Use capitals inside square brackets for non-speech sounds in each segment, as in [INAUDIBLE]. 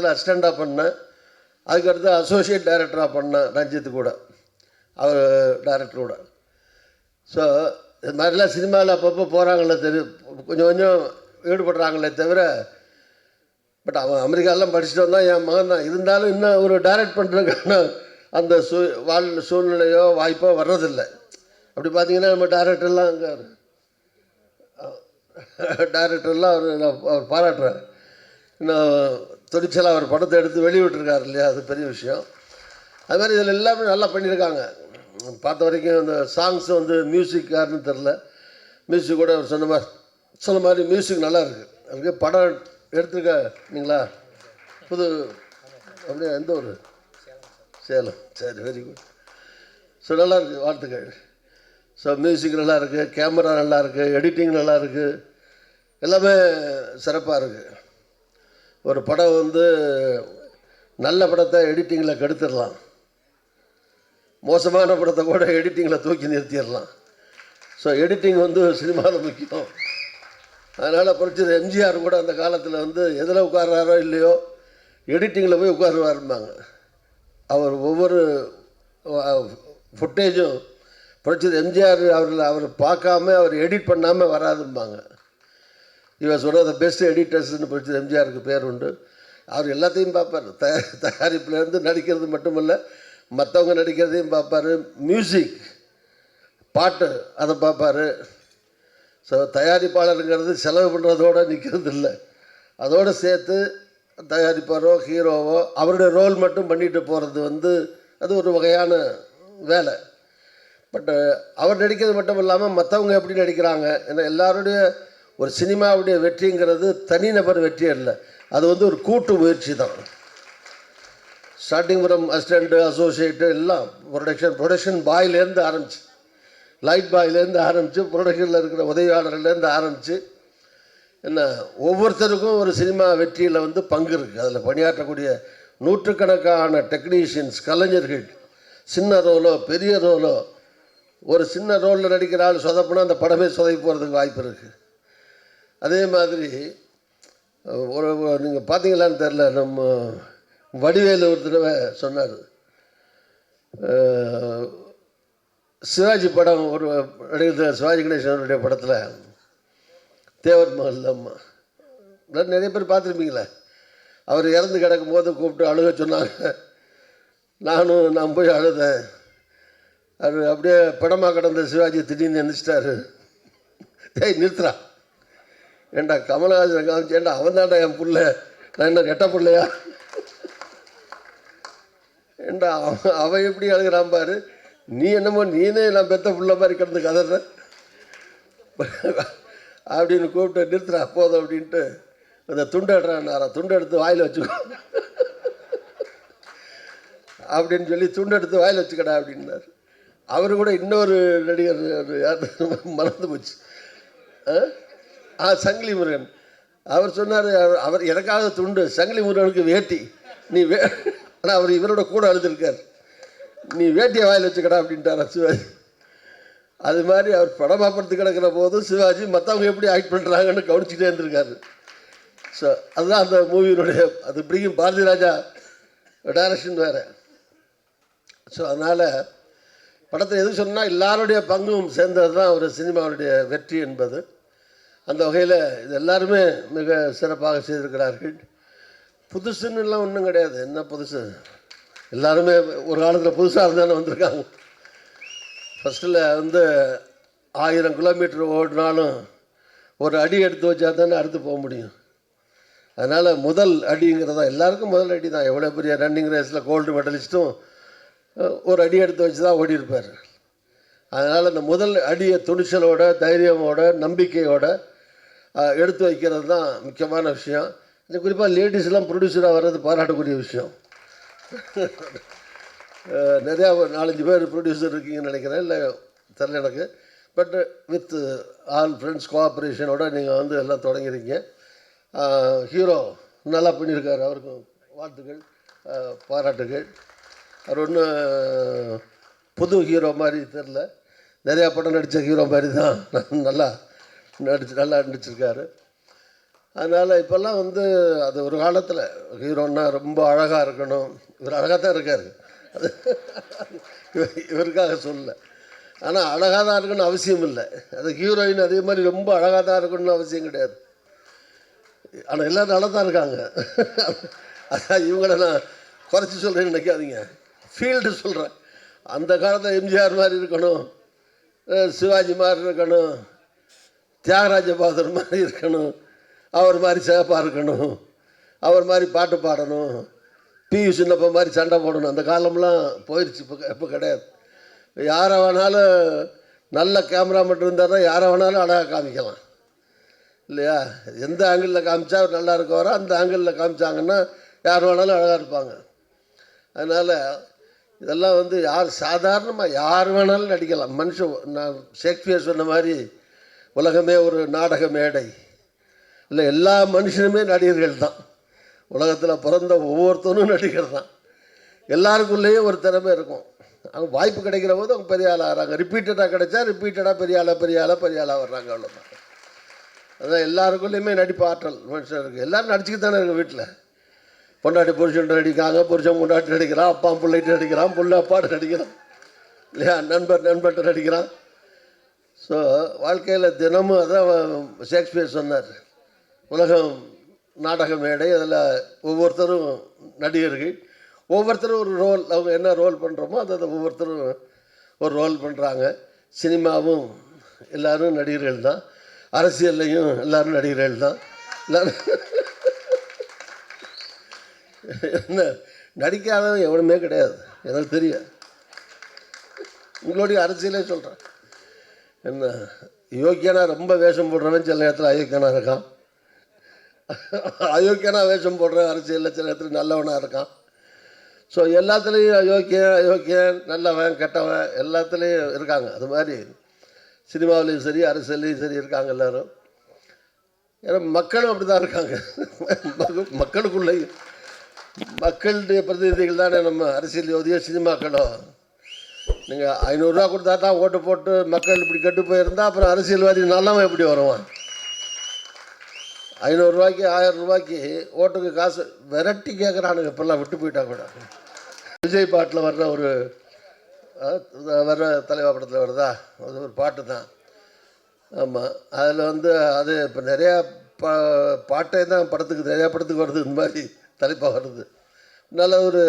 படத்தில் அசிஸ்டண்ட்டாக பண்ணேன். அதுக்கடுத்து அசோசியேட் டைரக்டராக பண்ணேன் ரஞ்சித் கூட. அவர் டைரக்டரோட ஸோ இது மாதிரிலாம் சினிமாவில் அப்பப்போ போகிறாங்களே தெரியும் கொஞ்சம் கொஞ்சம் ஈடுபடுறாங்களே தவிர பட் அவன் அமெரிக்காலாம் படிச்சுட்டு வந்தான் என் மகன் தான். இருந்தாலும் இன்னும் ஒரு டைரக்ட் பண்ணுறதுக்கான அந்த சூ வாழ் சூழ்நிலையோ வாய்ப்போ வர்றதில்லை. அப்படி பார்த்தீங்கன்னா நம்ம டேரக்டர்லாம் அங்கே டேரக்டர்லாம் அவர் நான் அவர் பாராட்டுறேன் இன்னும் துணிச்சலாக அவர் படத்தை எடுத்து வெளியிட்டிருக்காரு இல்லையா? அது பெரிய விஷயம். அது மாதிரி இதில் எல்லாமே நல்லா பண்ணியிருக்காங்க. பார்த்த வரைக்கும் இந்த சாங்ஸ் வந்து மியூசிக் யாருன்னு தெரில. மியூசிக் கூட அவர் சொன்ன மாதிரி சொன்ன மாதிரி மியூசிக் நல்லா இருக்குது அதுக்கு படம் எடுத்துருக்க நீங்களா? புது அப்படியே எந்த ஒரு சேலம். சரி வெரி குட் ஸோ நல்லா இருக்குது வாழ்த்துக்கள். ஸோ மியூசிக் நல்லா இருக்குது கேமரா நல்லா இருக்குது எடிட்டிங் நல்லா இருக்குது எல்லாமே சிறப்பாக இருக்குது ஒரு படம் வந்து நல்ல படத்தை எடிட்டிங்கில் கெடுத்துடலாம். மோசமான படத்தை கூட எடிட்டிங்கில் தூக்கி நிறுத்திடலாம். ஸோ எடிட்டிங் வந்து சினிமாவில் முக்கியம். அதனால் புரட்சி எம்ஜிஆர் கூட அந்த காலத்தில் வந்து எதில் உட்கார்றாரோ இல்லையோ எடிட்டிங்கில் போய் உட்காருவாரும்பாங்க. அவர் ஒவ்வொரு ஃபுட்டேஜும் புரட்சி எம்ஜிஆர் அவரில் அவர் பார்க்காம அவர் எடிட் பண்ணாமல் வராதும்பாங்க. இவர் சொல்கிற த பெஸ்ட் எடிட்டர்ஸ்னு படித்தது எம்ஜிஆருக்கு பேர் உண்டு. அவர் எல்லாத்தையும் பார்ப்பார். த தயாரிப்புலேருந்து நடிக்கிறது மட்டுமல்ல மற்றவங்க நடிக்கிறதையும் பார்ப்பார். மியூசிக் பாட்டு அதை பார்ப்பார். ஸோ தயாரிப்பாளருங்கிறது செலவு பண்ணுறதோடு நிற்கிறது இல்லை அதோடு சேர்த்து தயாரிப்பாரோ ஹீரோவோ அவருடைய ரோல் மட்டும் பண்ணிட்டு போகிறது வந்து அது ஒரு வகையான வேலை. பட்டு அவர் நடிக்கிறது மட்டும் இல்லாமல் மற்றவங்க எப்படி நடிக்கிறாங்க ஏன்னா எல்லாருடைய ஒரு சினிமாவுடைய வெற்றிங்கிறது தனிநபர் வெற்றி அல்ல. அது வந்து ஒரு கூட்டு முயற்சி தான். ஸ்டார்டிங் ஃப்ரம் அசிஸ்டண்ட்டு அசோசியேட்டு எல்லாம் ப்ரொடக்ஷன் ப்ரொடக்ஷன் பாயிலேருந்து ஆரம்பிச்சு. லைட் பாயிலேருந்து ஆரம்பித்து ப்ரொடக்ஷனில் இருக்கிற உதவியாளர்லேருந்து ஆரம்பித்து என்ன ஒவ்வொருத்தருக்கும் ஒரு சினிமா வெற்றியில் வந்து பங்கு இருக்குது அதில் பணியாற்றக்கூடிய நூற்றுக்கணக்கான டெக்னீஷியன்ஸ் கலைஞர்கள் சின்ன ரோலோ பெரிய ரோலோ ஒரு சின்ன ரோலில் நடிக்கிற ஆள் சொதப்புனா அந்த படமே சொதப்பி போகிறதுக்கு வாய்ப்பு இருக்குது அதே மாதிரி ஒரு நீங்கள் பார்த்தீங்களான்னு தெரில நம்ம வடிவேலு ஒரு தடவை சொன்னார். சிவாஜி படம் ஒரு நடிகர் சிவாஜி கணேசனுடைய படத்தில் தேவர் மகள் அம்மா. நிறைய பேர் பார்த்துருப்பீங்களே அவர் இறந்து கிடக்கும் போது கூப்பிட்டு அழுக சொன்னாங்க. நானும் நான் போய் அழுதேன். அது அப்படியே படமாக கிடந்த சிவாஜி திடீர்னு நினச்சிட்டாரு ஏய் நிறுத்துறா ஏண்டா கமலஹாசன் காமிச்சு ஏண்டா அவன் தான்டா என் புள்ள? நான் என்ன கெட்ட பிள்ளையா? ஏண்டா அவன் அவன் எப்படி அழுகிறான் பாரு? நீ என்னமோ நீனே நான் பெத்த புள்ள மாதிரி கிடந்து கதற. அப்படின்னு கூப்பிட்டு நிறுத்துறா போதும் அப்படின்ட்டு அந்த துண்டு எடுறான்னாரா துண்டு எடுத்து வாயில் வச்சுக்கோ. அப்படின்னு சொல்லி துண்டு எடுத்து வாயில் வச்சுக்கடா அப்படின்னார். அவர் கூட இன்னொரு நடிகர் யார் மறந்து போச்சு. ஆ? ஆ சங்கிலி முருகன். அவர் சொன்னார் அவர் அவர் எனக்காக துண்டு சங்கிலி முருகனுக்கு வேட்டி. நீ வே [LAUGHS] ஆனால் அவர் இவரோட கூட அழுதுருக்கார். நீ வேட்டியை வாயில் வச்சுக்கடா அப்படின்ட்டாரா சிவாஜி. அது மாதிரி அவர் படமாக படுத்து கிடக்கிற போது சிவாஜி மற்றவங்க எப்படி ஆக்ட் பண்ணுறாங்கன்னு கவனிச்சுட்டே இருந்திருக்காரு. ஸோ அதுதான் அந்த மூவியினுடைய அது பிடிக்கும் பாரதி ராஜா டைரக்ஷன் வேறு. ஸோ அதனால் படத்தை எது சொன்னால் எல்லாருடைய பங்கும் சேர்ந்தது தான் ஒரு சினிமாவுடைய வெற்றி என்பது. அந்த வகையில் இது எல்லாருமே மிக சிறப்பாக செய்திருக்கிறார்கள். புதுசுன்னு எல்லாம் ஒன்றும் கிடையாது. என்ன புதுசு? எல்லாருமே ஒரு காலத்தில் புதுசாக இருந்தாலும் வந்திருக்காங்க. ஃபஸ்ட்டில் வந்து ஆயிரம் கிலோமீட்டர் ஓடினாலும் ஒரு அடி எடுத்து வச்சா தானே அடுத்து போக முடியும். அதனால் முதல் அடிங்கிறதா எல்லாருக்கும் முதல் அடி தான் எவ்வளோ பெரிய ரன்னிங் ரேஸில் கோல்டு மெடலிஸ்ட்டும் ஒரு அடி எடுத்து வச்சு தான் ஓடியிருப்பார். அதனால் அந்த முதல் அடியை துணிச்சலோட தைரியமோட நம்பிக்கையோட எடுத்து வைக்கிறது தான் முக்கியமான விஷயம். இந்த குறிப்பாக லேடிஸ்லாம் ப்ரொடியூசராக வர்றது பாராட்டக்கூடிய விஷயம். நிறையா ஒரு நாலஞ்சு பேர் ப்ரொடியூசர் இருக்கீங்கன்னு நினைக்கிறேன். இல்லை தெரில எனக்கு. பட் வித் ஆல் ஃப்ரெண்ட்ஸ் கோஆப்ரேஷனோட நீங்கள் வந்து எல்லாம் தொடங்கிருக்கீங்க ஹீரோ நல்லா பண்ணியிருக்காரு. அவருக்கும் வாழ்த்துக்கள் பாராட்டுகள். அவர் ஒன்றும் புது ஹீரோ மாதிரி தெரில நிறையா படம் நடித்த ஹீரோ மாதிரி தான். நல்லா நடிச்சு நல்லா நடிச்சிருக்காரு. அதனால் இப்போல்லாம் வந்து அது ஒரு காலத்தில் ஹீரோன்னா ரொம்ப அழகாக இருக்கணும். இவர் அழகாக தான் இருக்கார். அது இவர்- இவருக்காக சொல்லலை. ஆனால் அழகாக தான் இருக்கணும்னு அவசியம் இல்லை. அது ஹீரோயின் அதே மாதிரி ரொம்ப அழகாக தான் இருக்கணும்னு அவசியம் கிடையாது. ஆனால் எல்லோரும் நல்லா தான் இருக்காங்க. அதான் இவங்கள நான் குறைச்சி சொல்கிறேன்னு நினைக்காதீங்க. ஃபீல்டு சொல்கிறேன் அந்த காலத்தில் எம்ஜிஆர் மாதிரி இருக்கணும். சிவாஜி மாதிரி இருக்கணும். தியாகராஜ பாதர் மாதிரி இருக்கணும். அவர் மாதிரி சேப்பாக இருக்கணும். அவர் மாதிரி பாட்டு பாடணும். பியு சின்னப்ப மாதிரி சண்டை போடணும். அந்த காலம்லாம் போயிடுச்சு இப்போ இப்போ கிடையாது. யாரை வேணாலும் நல்ல கேமரா மட்டும் இருந்தால் தான் யாரை வேணாலும் அழகாக காமிக்கலாம். இல்லையா? எந்த ஆங்கிளில் காமிச்சா அவர் நல்லா இருக்கவரோ அந்த ஆங்கிளில் காமிச்சாங்கன்னா யார் வேணாலும் அழகாக இருப்பாங்க. அதனால் இதெல்லாம் வந்து யார் சாதாரணமாக யார் வேணாலும் நடிக்கலாம். மனுஷன் நான் ஷேக்ஸ்பியர் சொன்ன மாதிரி உலகமே ஒரு நாடக மேடை. இல்லை எல்லா மனுஷனுமே நடிகர்கள் தான். உலகத்தில் பிறந்த ஒவ்வொருத்தனும் நடிகர் தான். எல்லாருக்குள்ளேயும் ஒரு திறமை இருக்கும். அவங்க வாய்ப்பு கிடைக்கிற போது அவங்க பெரிய ஆளாக ஆகிறாங்க ரிப்பீட்டடாக கிடைச்சா ரிப்பீட்டடாக பெரிய ஆளாக பெரிய ஆளாக பெரிய ஆளாக வர்றாங்க அவ்வளோதான் அதான் எல்லாருக்குள்ளேயுமே நடிப்பு ஆற்றல் மனுஷன் இருக்குது எல்லோரும் நடிச்சுக்கிட்டு தானே இருக்கு வீட்டில் பொண்டாட்டி புருஷன் நடிக்கிறாங்க புருஷன் பொண்டாட்டி நடிக்கிறான் அப்பா பிள்ளைட்டு நடிக்கிறான் புள்ள அப்பாட்டு நடிக்கிறான் இல்லையா? நண்பர் நண்பர்கிட்ட நடிக்கிறான். ஸோ வாழ்க்கையில் தினமும் அதான் ஷேக்ஸ்பியர் சொன்னார். உலகம் நாடக மேடை அதில் ஒவ்வொருத்தரும் நடிகர்கள் ஒவ்வொருத்தரும் ஒரு ரோல் அவங்க என்ன ரோல் பண்ணுறோமோ அதை ஒவ்வொருத்தரும் ஒரு ரோல் பண்ணுறாங்க சினிமாவும் எல்லோரும் நடிகர்கள் தான். அரசியல்லையும் எல்லாரும் நடிகர்கள் தான். எல்லாரும் என்ன நடிக்காதவன் எவனுமே கிடையாது. எனக்கு தெரியும். உங்களுடைய அரசியலே சொல்கிறேன் என்ன யோக்கியனா ரொம்ப வேஷம் போடுறவன் சில நேரத்தில் அயோக்கியனா இருக்கான். அயோக்கியனாக வேஷம் போடுற அரசியலில் சில நேரத்தில் நல்லவனாக இருக்கான். ஸோ எல்லாத்துலேயும் அயோக்கியன் அயோக்கியன் நல்லவன் கெட்டவன் எல்லாத்துலேயும் இருக்காங்க. அது மாதிரி சினிமாவிலையும் சரி அரசியல்லையும் சரி இருக்காங்க எல்லாரும். ஏன்னா மக்களும் அப்படி தான் இருக்காங்க. மக்கள்- மக்களுக்குள்ளேயும் மக்களுடைய பிரதிநிதிகள் தானே நம்ம அரசியல் யோதியோ சினிமாக்களோ. நீங்கள் ஐநூறுரூவா கொடுத்தா தான் ஓட்டு போட்டு மக்கள் இப்படி கெட்டு போயிருந்தா அப்புறம் அரசியல்வாதி நல்லவன் எப்படி வருவான்? ஐநூறுரூவாய்க்கு ஆயிரம் ரூபாய்க்கு ஓட்டுக்கு காசு விரட்டி கேட்குறானுங்க இப்போல்லாம் விட்டு போயிட்டா கூட. விஜய் பாட்டில் வர்ற ஒரு வர்ற தலைவா படத்தில் வருதா? அது ஒரு பாட்டு தான். ஆமாம் அதில் வந்து அது இப்போ நிறையா பா பாட்டே தான் படத்துக்கு நிறையா படத்துக்கு வருது. இந்த மாதிரி தலைப்பாக வருது. நல்ல ஒரு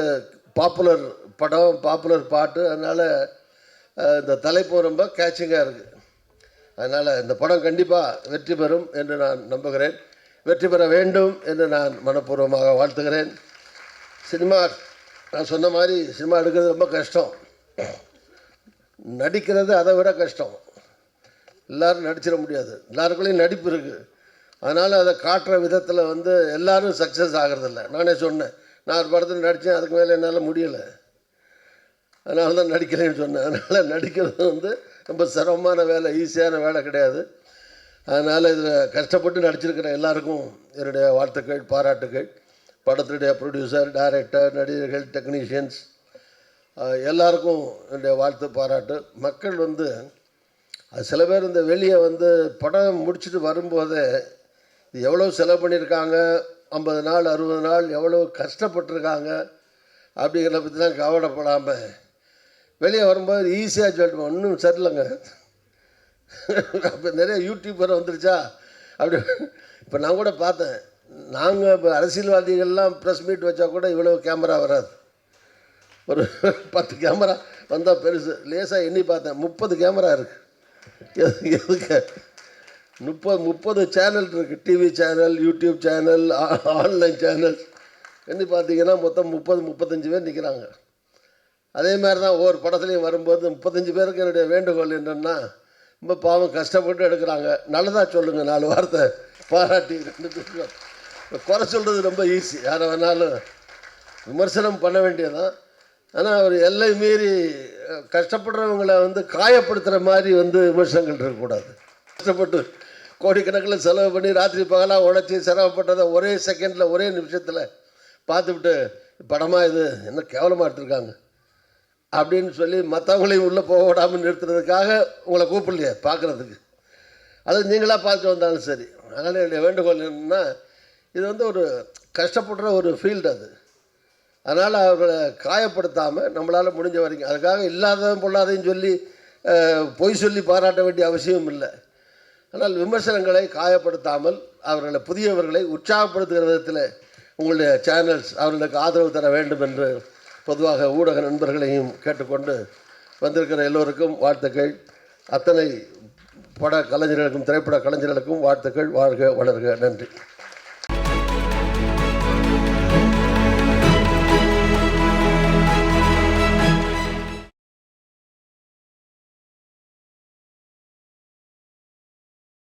பாப்புலர் படம் பாப்புலர் பாட்டு அதனால் இந்த தலைப்பு ரொம்ப கேட்சிங்காக இருக்குது அதனால் இந்த படம் கண்டிப்பாக வெற்றி பெறும் என்று நான் நம்புகிறேன். வெற்றி பெற வேண்டும் என்று நான் மனப்பூர்வமாக வாழ்த்துகிறேன். சினிமா நான் சொன்ன மாதிரி சினிமா எடுக்கிறது ரொம்ப கஷ்டம். நடிக்கிறது அதை விட கஷ்டம். எல்லோரும் நடிச்சிட முடியாது. எல்லாருக்குள்ளேயும் நடிப்பு இருக்குது அதனால் அதை காட்டுற விதத்தில் வந்து எல்லோரும் சக்ஸஸ் ஆகிறதில்ல. நானே சொன்னேன். நான் ஒரு படத்தில் நடித்தேன் அதுக்கு மேலே என்னால் முடியலை. அதனால தான் நடிக்கலைன்னு சொன்னேன். அதனால் நடிக்கிறது வந்து ரொம்ப சிரமமான வேலை ஈஸியான வேலை கிடையாது. அதனால் இதில் கஷ்டப்பட்டு நடிச்சிருக்கிற எல்லாருக்கும் என்னுடைய வாழ்த்துக்கள் பாராட்டுக்கள். படத்துடைய ப்ரொடியூசர் டைரக்டர் நடிகர்கள் டெக்னீஷியன்ஸ் எல்லாருக்கும் என்னுடைய வாழ்த்து பாராட்டு. மக்கள் வந்து அது சில பேர் இந்த வெளியே வந்து படம் முடிச்சுட்டு வரும்போதே இது எவ்வளோ செலவு பண்ணியிருக்காங்க ஐம்பது நாள் அறுபது நாள் எவ்வளோ கஷ்டப்பட்டிருக்காங்க அப்படிங்கிறத பற்றிலாம் கவலைப்படாமல் வெளியே வரும்போது ஈஸியாக சொல்லிட்டு ஒன்றும் சரியில்லைங்க அப்போ நிறைய யூடியூபர் வந்துருச்சா? அப்படி இப்போ நான் கூட பார்த்தேன். நாங்கள் இப்போ அரசியல்வாதிகள்லாம் ப்ரெஸ் மீட் வச்சா கூட இவ்வளோ கேமரா வராது. ஒரு பத்து கேமரா வந்தால் பெருசு. லேசாக எண்ணி பார்த்தேன். முப்பது கேமரா இருக்குது எதுக்கு? முப்பது முப்பது சேனல் இருக்குது TV channel YouTube channel online channel எண்ணி பார்த்தீங்கன்னா மொத்தம் முப்பது முப்பத்தஞ்சு பேர் நிற்கிறாங்க அதே மாதிரி தான் ஒவ்வொரு படத்துலையும் வரும்போது முப்பத்தஞ்சு பேருக்கு என்னுடைய வேண்டுகோள் என்னென்னா ரொம்ப பாவம் கஷ்டப்பட்டு எடுக்கிறாங்க. நல்லதாக சொல்லுங்கள் நாலு வார்த்தை. பாராட்டி ரெண்டு பேரும். குறை சொல்கிறது ரொம்ப ஈஸி யாரை வேணாலும் விமர்சனம் பண்ண வேண்டியதான் ஆனால் அவர் எல்லை மீறி கஷ்டப்படுறவங்கள வந்து காயப்படுத்துகிற மாதிரி வந்து விமர்சனங்கள் இருக்கக்கூடாது. கஷ்டப்பட்டு கோடிக்கணக்கில் செலவு பண்ணி ராத்திரி பகலாக உழைச்சி சிரமப்பட்டதை ஒரே செகண்டில் ஒரே நிமிஷத்தில் பார்த்துவிட்டு படமாக இது? என்ன கேவலமாக எடுத்திருக்காங்க. அப்படின்னு சொல்லி மற்றவங்களையும் உள்ளே போக விடாமல் நிறுத்துறதுக்காக உங்களை கூப்பிடலையே பார்க்குறதுக்கு. அது நீங்களாக பார்த்து வந்தாலும் சரி. அதனால் என்னுடைய வேண்டுகோள் என்னென்னா இது வந்து ஒரு கஷ்டப்படுற ஒரு ஃபீல்டு அது. அதனால் அவர்களை காயப்படுத்தாமல் நம்மளால் முடிஞ்ச வரைக்கும் அதுக்காக இல்லாததும் பொல்லாதையும் சொல்லி பொய் சொல்லி பாராட்ட வேண்டிய அவசியம் இல்லை. ஆனால் விமர்சனங்களை காயப்படுத்தாமல் அவர்களை புதியவர்களை உற்சாகப்படுத்துகிற விதத்தில் உங்களுடைய சேனல்ஸ் அவர்களுக்கு ஆதரவு தர வேண்டும் என்று பொதுவாக ஊடக நண்பர்களையும் கேட்டுக்கொண்டு வந்திருக்கிற எல்லோருக்கும் வாழ்த்துக்கள். அத்தனை பட கலைஞர்களுக்கும் திரைப்பட கலைஞர்களுக்கும் வாழ்த்துக்கள். வாழ்க வளர்க நன்றி.